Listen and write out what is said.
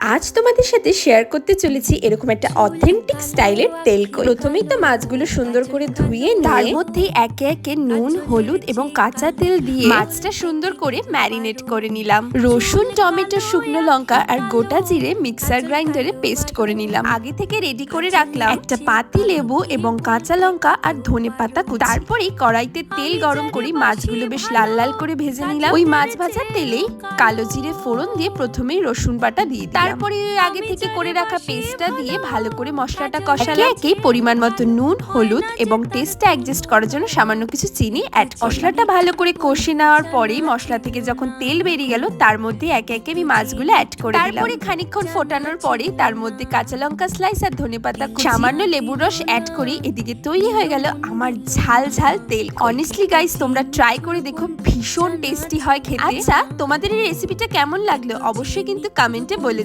আজ তোমাদের সাথে শেয়ার করতে চলেছি এরকম একটা অথেন্টিক স্টাইলের তেল কই। প্রথমেই তো মাছগুলো সুন্দর করে ধুয়ে তার মধ্যে একে একে নুন হলুদ এবং কাঁচা তেল দিয়ে মাছটা সুন্দর করে ম্যারিনেট করে নিলাম। রসুন টমেটো শুকনো লঙ্কা আর গোটা জিরে মিক্সার গ্রাইন্ডারে পেস্ট করে নিলাম। আগে থেকে রেডি করে রাখলাম। একটা পাতি লেবু এবং কাঁচা লঙ্কা আর ধনে পাতা কুচি। তারপরে কড়াইতে তেল গরম করে মাছগুলো বেশ লাল লাল করে ভেজে নিলাম। ওই মাছ ভাজার তেলেই কালো জিরে ফোড়ন দিয়ে প্রথমেই রসুন বাটা দিয়ে দিলাম। তারপরে আগে থেকে করে রাখা পেস্টটা দিয়ে ভালো করে মশলাটা কষালাম একে পরিমাণ মতো নুন হলুদ এবং টেস্টটা অ্যাডজাস্ট করার জন্য সামান্য কিছু চিনি অ্যাড মশলাটা ভালো করে কষে নেওয়ার পরেই মশলা থেকে যখন তেল বেরিয়ে গেল তার মধ্যে একে একে আমি মাছগুলো অ্যাড করে দিলাম। তারপরে খানিকক্ষণ ফোটানোর পরে তার মধ্যে কাঁচা লঙ্কা স্লাইস আর ধনেপাতা কুচি, সামান্য লেবুর রস অ্যাড করি এদিকে তৈরি হয়ে গেল আমার ঝাল ঝাল তেল। অনেস্টলি গাইস তোমরা ট্রাই করে দেখো ভীষণ টেস্টি হয় খেতে। আচ্ছা তোমাদের এই রেসিপিটা কেমন লাগল? অবশ্যই কিন্তু কমেন্টে বলে